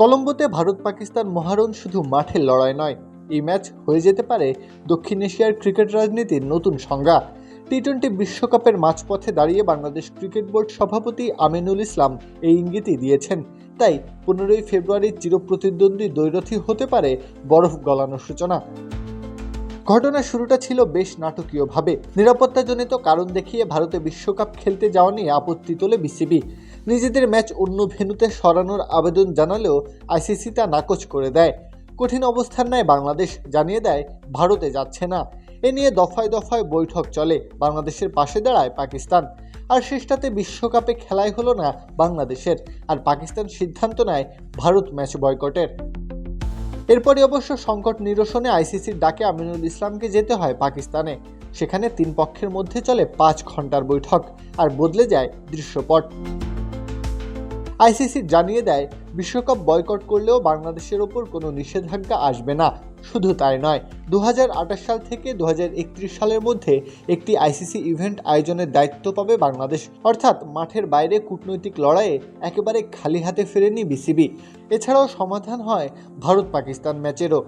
কলম্বোতে ভারত পাকিস্তান মহারণ শুধু মাঠের লড়াই নয়, এই ম্যাচ হয়ে যেতে পারে দক্ষিণ এশিয়ার ক্রিকেট রাজনীতির নতুন সংজ্ঞা। টি টোয়েন্টি বিশ্বকাপের মাঝপথে দাঁড়িয়ে বাংলাদেশ ক্রিকেট বোর্ড সভাপতি আমিনুল ইসলাম এই ইঙ্গিতই দিয়েছেন। তাই পনেরোই ফেব্রুয়ারির চিরপ্রতিদ্বন্দ্বী দ্বৈরথী হতে পারে বরফ গলানোর সূচনা। ঘটনার শুরুটা ছিল বেশ নাটকীয়ভাবে। নিরাপত্তাজনিত কারণ দেখিয়ে ভারতে বিশ্বকাপ খেলতে যাওয়া নিয়ে আপত্তি তোলে বিসিবি। নিজেদের ম্যাচ অন্য ভেন্যুতে সরানোর আবেদন জানালেও আইসিসি তা নাকচ করে দেয়। কঠিন অবস্থান নেয় বাংলাদেশ জানিয়ে দেয়, ভারতে যাচ্ছে না। এ নিয়ে দফায় দফায় বৈঠক চলে বাংলাদেশের পাশে দাঁড়ায় পাকিস্তান। আর শেষটাতে বিশ্বকাপে খেলাই হলো না বাংলাদেশের। আর পাকিস্তান সিদ্ধান্ত নেয় ভারত ম্যাচ বয়কটের। এরপরই অবশ্য সংকট নিরসনে আইসিসির ডাকে আমিনুল ইসলামকে যেতে হয় পাকিস্তানে। সেখানে তিন পক্ষের মধ্যে চলে পাঁচ ঘণ্টার বৈঠক, আর বদলে যায় দৃশ্যপট। আইসিসি জানিয়ে দেয়, বিশ্বকাপ বয়কট করলেও বাংলাদেশের ওপর কোনো নিষেধাজ্ঞা আসবে না। শুধু তাই নয় দু সাল থেকে দু হাজার একত্রিশ সালের মধ্যে একটি আইসিসি ইভেন্ট আয়োজনের দায়িত্ব পাবে বাংলাদেশ। অর্থাৎ মাঠের বাইরে কূটনৈতিক লড়াইয়ে একেবারে খালি হাতে ফেরেনি বিসিবি। এছাড়াও সমাধান হয় ভারত পাকিস্তান ম্যাচেরও।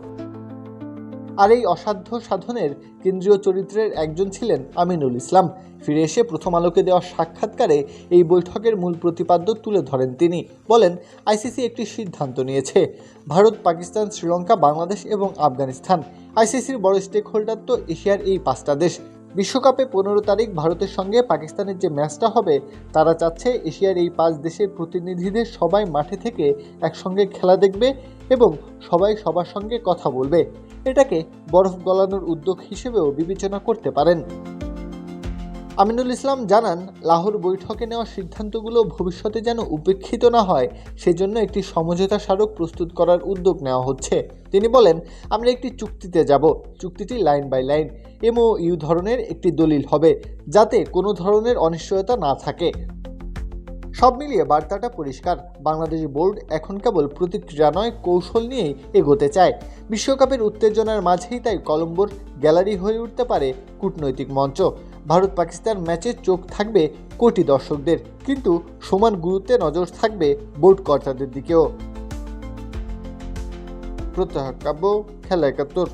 আর এই অসাধ্য সাধনের কেন্দ্রীয় চরিত্রের একজন ছিলেন আমিনুল ইসলাম। ফিরে এসে প্রথম আলোকে দেওয়া সাক্ষাৎকারে এই বৈঠকের মূল প্রতিপাদ্য তুলে ধরেন তিনি। বলেন, আইসিসি একটি সিদ্ধান্ত নিয়েছে। ভারত, পাকিস্তান, শ্রীলঙ্কা, বাংলাদেশ এবং আফগানিস্তান। আইসিসির বড় স্টেক হোল্ডার তো এশিয়ার এই পাঁচটা দেশ। বিশ্বকাপে পনেরো তারিখ ভারতের সঙ্গে পাকিস্তানের যে ম্যাচটা হবে, তারা চাচ্ছে এশিয়ার এই পাঁচ দেশের প্রতিনিধিদের সবাই মাঠে থেকে একসঙ্গে খেলা দেখবে এবং সবাই সবার সঙ্গে কথা বলবে। এটাকে বরফ গলানোর উদ্যোগ হিসেবেও বিবেচনা করতে পারেন। আমিনুল ইসলাম জানান, লাহোর বৈঠকে নেওয়া সিদ্ধান্তগুলো ভবিষ্যতে যেন উপেক্ষিত না হয়, সেজন্য একটি সমঝোতা স্মারক প্রস্তুত করার উদ্যোগ নেওয়া হচ্ছে। তিনি বলেন, আমরা একটি চুক্তিতে যাব, চুক্তিটি line by line M O U ধরনের একটি দলিল হবে, যাতে কোনো ধরনের অনিশ্চয়তা না থাকে। সব মিলিয়ে বার্তাটা পরিষ্কার। বাংলাদেশ বোর্ড এখন কেবল প্রতিক্রিয়া নয়, কৌশল নিয়েই এগোতে চায়। বিশ্বকাপের উত্তেজনার মাঝেই তাই কলম্বোর গ্যালারি হয়ে উঠতে পারে কূটনৈতিক মঞ্চ। ভারত পাকিস্তান ম্যাচে চোখ থাকবে কোটি দর্শকদের, কিন্তু সমান গুরুত্বে নজর থাকবে বোর্ড কর্তাদের দিকেও। প্রত্যহ কাব্য, খেলা একাত্তর।